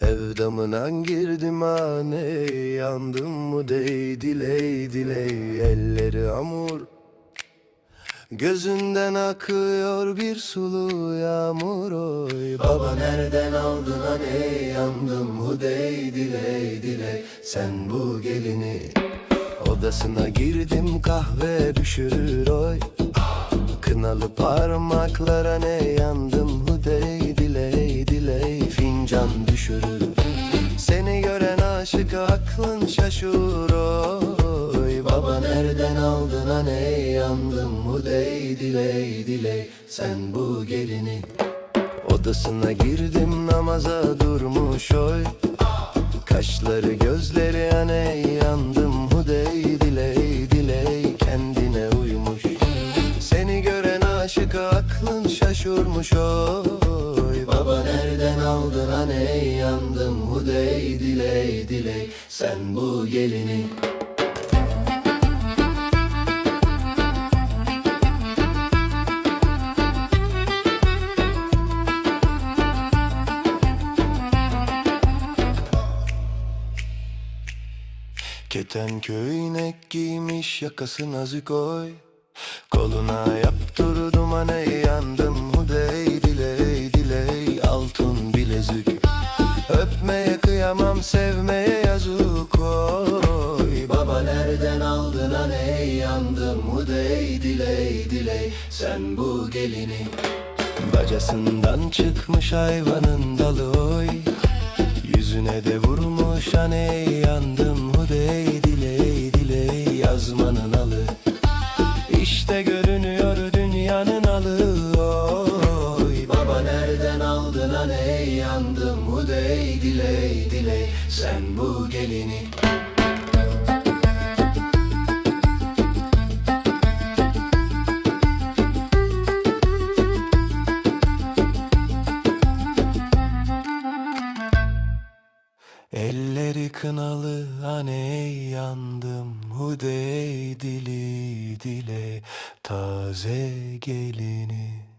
Ev damına girdim hane Yandım mı dey diley diley Elleri hamur Gözünden akıyor bir sulu yağmur oy. Baba nereden aldın hani yandım hudey diley diley Sen bu gelini Odasına girdim kahve düşürür oy. Kınalı parmaklara ne yandım aşık aklın şaşur oy. Baba nereden aldın hani yandım hudey diley diley Sen bu gelini. Odasına girdim namaza durmuş oy. Kaşları gözleri ane yandım aşık aklın şaşırmış oy Baba. Nereden aldın ane yandım? Hudey diley diley Sen bu gelini. Keten köynek giymiş yakası nazik oy Koluna yaptırdım ane yandım hudey diley diley altın bilezik. Öpmeye kıyamam sevmeye yazık. Oy Baba nereden aldın ane yandım? Hudey diley diley Sen bu gelini. Bacasından çıkmış hayvanın dalı oy. Yüzüne de vurmuş hani yandım yandım hudey diley diley. Sen bu gelini. Elleri kınalı anne yandım. Hudey dili dile. Taze gelini